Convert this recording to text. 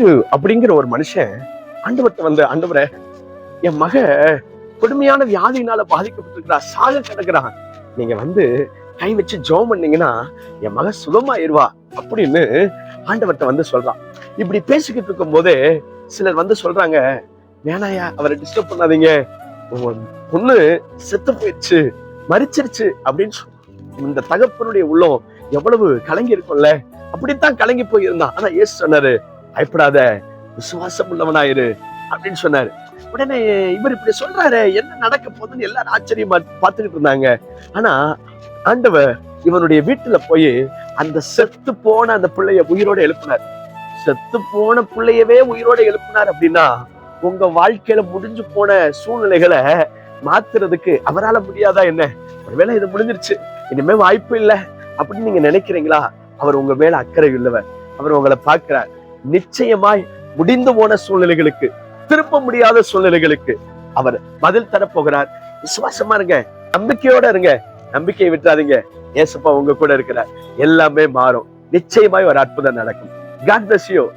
பேதுரு அப்படிங்கிற ஒரு மனுஷன் ஆண்டவர்ட்ட வந்து ஆண்டவரே என் மக கொடுமையான வியாதியினால பாதிக்கப்பட்டிருக்கிறா சாக கிடக்குறான் நீங்க வந்து கை வச்சு ஜெபம் பண்ணீங்கன்னா என் மக சுகமாயிருவா. அப்படின்னு ஆண்டவர்கிட்ட வந்து சொல்றான். இப்படி பேசிக்கிட்டு இருக்கும் போதே சிலர் வந்து சொல்றாங்க வேணாயா அவரை டிஸ்டர்ப் பண்ணாதீங்க. உங்க பொண்ணு செத்து போயிடுச்சு மறிச்சிருச்சு அப்படின்னு சொல்~ இந்த தகப்பனுடைய உள்ளம் எவ்வளவு கலங்கி இருக்கும்ல அப்படித்தான் கலங்கி போயிருந்தான். ஆனா ஏசு சொன்னாரு பயப்படாத விசுவாசம் உள்ளவனாயிரு அப்படின்னு சொன்னாரு. உடனே இவர் இப்படி சொல்றாரு என்ன நடக்க போகுதுன்னு எல்லாரும் ஆச்சரியமா பார்த்துக்கிட்டு இருந்தாங்க. ஆனா ஆண்டவர் இவனுடைய வீட்டுல போய் அந்த செத்து போன அந்த பிள்ளைய உயிரோட எழுப்பினார். செத்து போன பிள்ளையவே உயிரோட எழுப்பினார் அப்படின்னா உங்க வாழ்க்கையில முடிஞ்சு போன சூழ்நிலைகளை மாத்துறதுக்கு அவரால முடியாதா என்ன? ஒருவேளை இது முடிஞ்சிருச்சு. இனிமே வாய்ப்பு இல்லை அப்படின்னு நீங்க நினைக்கிறீங்களா? அவர் உங்க மேல அக்கறை உள்ளவர். அவர் உங்களை பார்க்கிறார். நிச்சயமாய் முடிந்து போன சூழ்நிலைகளுக்கு திருப்ப முடியாத சூழ்நிலைகளுக்கு அவர் பதில் தரப்போகிறார். விசுவாசமா இருங்க நம்பிக்கையோட இருங்க நம்பிக்கையை விட்டுறாதீங்க. ஏசப்பா உங்க கூட இருக்கிறார். எல்லாமே மாறும். நிச்சயமாய் ஒரு அற்புதம் நடக்கும். God bless you